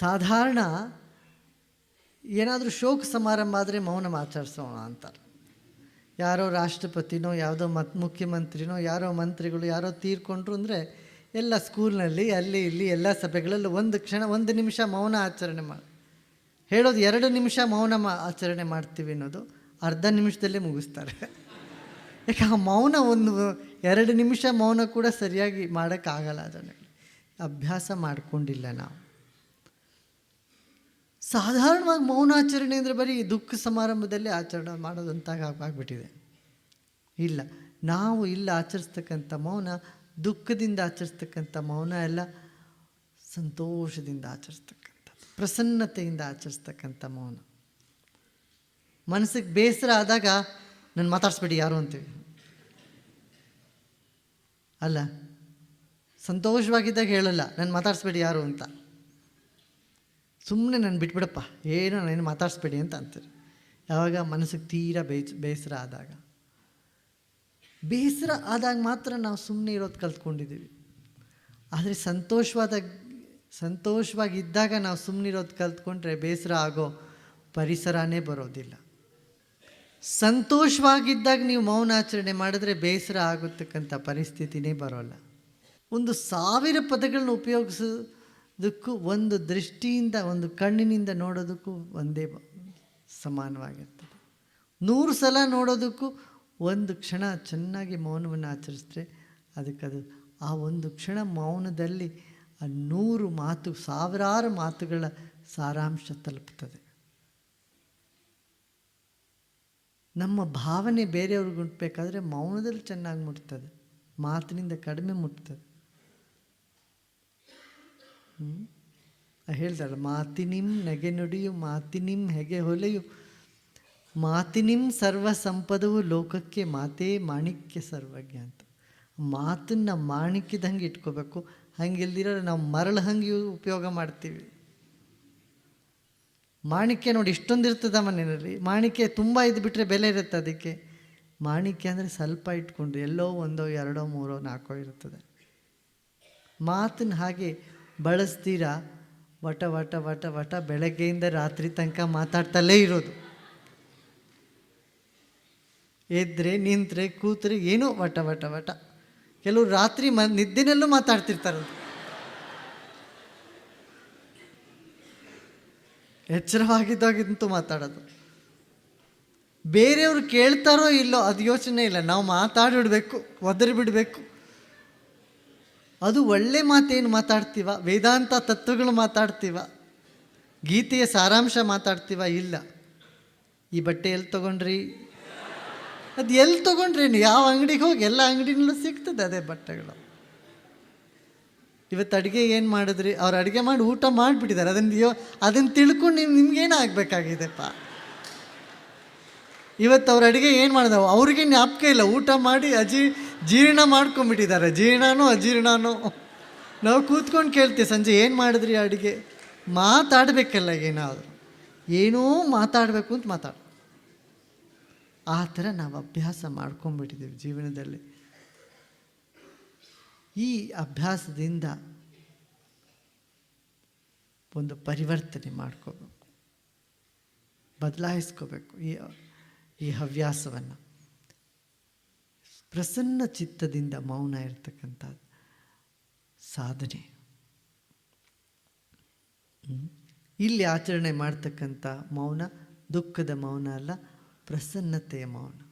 ಸಾಧಾರಣ ಏನಾದರೂ ಶೋಕ ಸಮಾರಂಭ ಆದರೆ ಮೌನ ಆಚರಿಸೋಣ ಅಂತಾರೆ ಯಾರೋ ರಾಷ್ಟ್ರಪತಿನೋ, ಯಾವುದೋ ಮತ್ ಮುಖ್ಯಮಂತ್ರಿನೋ, ಯಾರೋ ಮಂತ್ರಿಗಳು ಯಾರೋ ತೀರ್ಕೊಂಡ್ರು ಅಂದರೆ ಎಲ್ಲ ಸ್ಕೂಲ್ನಲ್ಲಿ, ಅಲ್ಲಿ, ಇಲ್ಲಿ ಎಲ್ಲ ಸಭೆಗಳಲ್ಲಿ ಒಂದು ಕ್ಷಣ, ಒಂದು ನಿಮಿಷ ಮೌನ ಆಚರಣೆ ಮಾಡಿ ಹೇಳೋದು ಎರಡು ನಿಮಿಷ ಮೌನ ಆಚರಣೆ ಮಾಡ್ತೀವಿ ಅನ್ನೋದು ಅರ್ಧ ನಿಮಿಷದಲ್ಲೇ ಮುಗಿಸ್ತಾರೆ. ಯಾಕೆ ಆ ಮೌನ ಒಂದು ಎರಡು ನಿಮಿಷ ಮೌನ ಕೂಡ ಸರಿಯಾಗಿ ಮಾಡೋಕ್ಕಾಗಲ್ಲ ಅದನ್ನು ಅಭ್ಯಾಸ ಮಾಡಿಕೊಂಡಿಲ್ಲ ನಾವು. ಸಾಧಾರಣವಾಗಿ ಮೌನಾಚರಣೆ ಅಂದರೆ ಬರೀ ದುಃಖ ಸಮಾರಂಭದಲ್ಲಿ ಆಚರಣೆ ಮಾಡೋದಂತಾಗ ಆಗ್ಬಿಟ್ಟಿದೆ. ಇಲ್ಲ, ನಾವು ಇಲ್ಲಿ ಆಚರಿಸ್ತಕ್ಕಂಥ ಮೌನ ದುಃಖದಿಂದ ಆಚರಿಸ್ತಕ್ಕಂಥ ಮೌನ ಎಲ್ಲ ಸಂತೋಷದಿಂದ ಆಚರಿಸ್ತಕ್ಕಂಥ ಪ್ರಸನ್ನತೆಯಿಂದ ಆಚರಿಸ್ತಕ್ಕಂಥ ಮೌನ. ಮನಸ್ಸಿಗೆ ಬೇಸರ ಆದಾಗ ನಾನು ಮಾತಾಡಿಸ್ಬೇಡಿ ಯಾರು ಅಂತೀವಿ ಅಲ್ಲ, ಸಂತೋಷವಾಗಿದ್ದಾಗ ಹೇಳಲ್ಲ, ನಾನು ಮಾತಾಡಿಸ್ಬೇಡಿ ಯಾರು ಅಂತ. ಸುಮ್ಮನೆ ನಾನು ಬಿಟ್ಬಿಡಪ್ಪ, ಏನೋ ನಾನು ಮಾತಾಡಿಸ್ಬೇಡಿ ಅಂತ ಅಂತಾರೆ. ಯಾವಾಗ ಮನಸ್ಸಿಗೆ ತೀರಾ ಬೇಸ್, ಬೇಸರ ಆದಾಗ. ಬೇಸರ ಆದಾಗ ಮಾತ್ರ ನಾವು ಸುಮ್ಮನೆ ಇರೋದು ಕಲ್ತ್ಕೊಂಡಿದ್ದೀವಿ. ಆದರೆ ಸಂತೋಷವಾದ, ಸಂತೋಷವಾಗಿದ್ದಾಗ ನಾವು ಸುಮ್ಮನೆ ಇರೋದು ಕಲ್ತ್ಕೊಂಡ್ರೆ ಬೇಸರ ಆಗೋ ಪರಿಸರನೇ ಬರೋದಿಲ್ಲ. ಸಂತೋಷವಾಗಿದ್ದಾಗ ನೀವು ಮೌನಾಚರಣೆ ಮಾಡಿದ್ರೆ ಬೇಸರ ಆಗತಕ್ಕಂಥ ಪರಿಸ್ಥಿತಿನೇ ಬರೋಲ್ಲ. ಒಂದು ಸಾವಿರ ಪದಗಳನ್ನ ಉಪಯೋಗಿಸೋದಕ್ಕೂ ಒಂದು ದೃಷ್ಟಿಯಿಂದ, ಒಂದು ಕಣ್ಣಿನಿಂದ ನೋಡೋದಕ್ಕೂ ಒಂದೇ ಸಮಾನವಾಗಿರ್ತದೆ. ನೂರು ಸಲ ನೋಡೋದಕ್ಕೂ ಒಂದು ಕ್ಷಣ ಚೆನ್ನಾಗಿ ಮೌನವನ್ನು ಆಚರಿಸಿದ್ರೆ ಅದಕ್ಕದು ಆ ಒಂದು ಕ್ಷಣ ಮೌನದಲ್ಲಿ ಆ ನೂರು ಮಾತು, ಸಾವಿರಾರು ಮಾತುಗಳ ಸಾರಾಂಶ ತಲುಪುತ್ತದೆ. ನಮ್ಮ ಭಾವನೆ ಬೇರೆಯವ್ರಿಗೆ ಮುಟ್ಬೇಕಾದ್ರೆ ಮೌನದಲ್ಲಿ ಚೆನ್ನಾಗಿ ಮುಟ್ತದೆ. ಮಾತಿನಿಂದ ಕಡಿಮೆ ಮುಟ್ತದೆ. ಹೇಳ್ತಾಳೆ ಮಾತಿನಿಂ ನೆಗೆ ನುಡಿಯು, ಮಾತಿನಿಂ ಹೆಗೆ ಹೊಲೆಯು. ಮಾತಿನಿಂ ಸರ್ವ ಸಂಪದವು ಲೋಕಕ್ಕೆ ಮಾತೇ ಮಾಣಿಕ್ಯ ಸರ್ವಜ್ಞ ಅಂತ. ಮಾತನ್ನ ಮಾಣಿಕ್ಯದಂಗೆ ಇಟ್ಕೋಬೇಕು. ಹಂಗಿಲ್ದಿರೋ ನಾವು ಮರಳು ಹಂಗೆ ಉಪಯೋಗ ಮಾಡ್ತೀವಿ. ಮಾಣಿಕ್ಯ ನೋಡಿ ಇಷ್ಟೊಂದು ಇರ್ತದ ಮನೆಯಲ್ಲಿ. ಮಾಣಿಕ್ಯ ತುಂಬ ಇದು ಬಿಟ್ಟರೆ ಬೆಲೆ ಇರುತ್ತೆ ಅದಕ್ಕೆ. ಮಾಣಿಕ್ಯ ಅಂದರೆ ಸ್ವಲ್ಪ ಇಟ್ಕೊಂಡ್ರೆ ಎಲ್ಲೋ ಒಂದೋ, ಎರಡೋ, ಮೂರೋ, ನಾಲ್ಕೋ ಇರ್ತದೆ ಮಾತನ್ನ ಹಾಗೆ ಬಳಸ್ತೀರಾ? ವಟ ವಟ ವಟ ವಟ ಬೆಳಗ್ಗೆಯಿಂದ ರಾತ್ರಿ ತನಕ ಮಾತಾಡ್ತಲೇ ಇರೋದು. ಎದ್ರೆ, ನಿಂತರೆ, ಕೂತ್ರೆ ಏನೋ ವಟ ವಟ ವಟ. ಕೆಲವರು ರಾತ್ರಿ ಮ, ನಿದ್ದೆನಲ್ಲೂ ಮಾತಾಡ್ತಿರ್ತಾರೆ ಎಚ್ಚರವಾಗಿದ್ದಾಗಿಂತೂ ಮಾತಾಡೋದು. ಬೇರೆಯವರು ಕೇಳ್ತಾರೋ ಇಲ್ಲೋ ಅದು ಯೋಚನೆ ಇಲ್ಲ. ನಾವು ಮಾತಾಡಿಬಿಡ್ಬೇಕು ಒದರಿ ಬಿಡಬೇಕು ಅದು ಒಳ್ಳೆ ಮಾತೇನು ಮಾತಾಡ್ತೀವ? ವೇದಾಂತ ತತ್ವಗಳು ಮಾತಾಡ್ತೀವ? ಗೀತೆಯ ಸಾರಾಂಶ ಮಾತಾಡ್ತೀವ? ಇಲ್ಲ. ಈ ಬಟ್ಟೆ ಎಲ್ಲಿ ತೊಗೊಂಡ್ರಿ? ಅದು ಎಲ್ಲಿ ತೊಗೊಂಡ್ರಿ ಯಾವ ಅಂಗಡಿಗೆ ಹೋಗಿ ಎಲ್ಲ ಅಂಗಡಿನಲ್ಲೂ ಸಿಗ್ತದೆ ಅದೇ ಬಟ್ಟೆಗಳು. ಇವತ್ತು ಅಡುಗೆ ಏನು ಮಾಡಿದ್ರಿ? ಅವ್ರು ಅಡುಗೆ ಮಾಡಿ ಊಟ ಮಾಡಿಬಿಟ್ಟಿದ್ದಾರೆ. ಅದನ್ನು ಯೋ ಅದನ್ನು ತಿಳ್ಕೊಂಡು ನೀವು ನಿಮ್ಗೇನು ಆಗಬೇಕಾಗಿದೆಪ್ಪ? ಇವತ್ತು ಅವ್ರ ಅಡುಗೆ ಏನು ಮಾಡಿದವು? ಅವ್ರಿಗೆ ಜ್ಞಾಪಕ ಇಲ್ಲ. ಊಟ ಮಾಡಿ ಅಜೀ ಜೀರ್ಣ ಮಾಡ್ಕೊಂಬಿಟ್ಟಿದ್ದಾರೆ ಜೀರ್ಣನೋ ಅಜೀರ್ಣನೋ. ನಾವು ಕೂತ್ಕೊಂಡು ಕೇಳ್ತೀವಿ, ಸಂಜೆ ಏನು ಮಾಡಿದ್ರಿ ಅಡುಗೆ? ಮಾತಾಡಬೇಕಲ್ಲ ಏನಾದರೂ. ಏನೋ ಮಾತಾಡಬೇಕು ಅಂತ ಮಾತಾಡ ಆ ಥರ ನಾವು ಅಭ್ಯಾಸ ಮಾಡ್ಕೊಂಬಿಟ್ಟಿದ್ದೀವಿ ಜೀವನದಲ್ಲಿ. ಈ ಅಭ್ಯಾಸದಿಂದ ಒಂದು ಪರಿವರ್ತನೆ ಮಾಡ್ಕೋಬೇಕು. ಬದಲಾಯಿಸ್ಕೋಬೇಕು ಈ ಈ ಹವ್ಯಾಸವನ್ನು. ಪ್ರಸನ್ನ ಚಿತ್ತದಿಂದ ಮೌನ ಇರ್ತಕ್ಕಂಥ ಸಾಧನೆ. ಇಲ್ಲಿ ಆಚರಣೆ ಮಾಡ್ತಕ್ಕಂಥ ಮೌನ ದುಃಖದ ಮೌನ ಅಲ್ಲ ಪ್ರಸನ್ನತೆಯ ಮೌನ.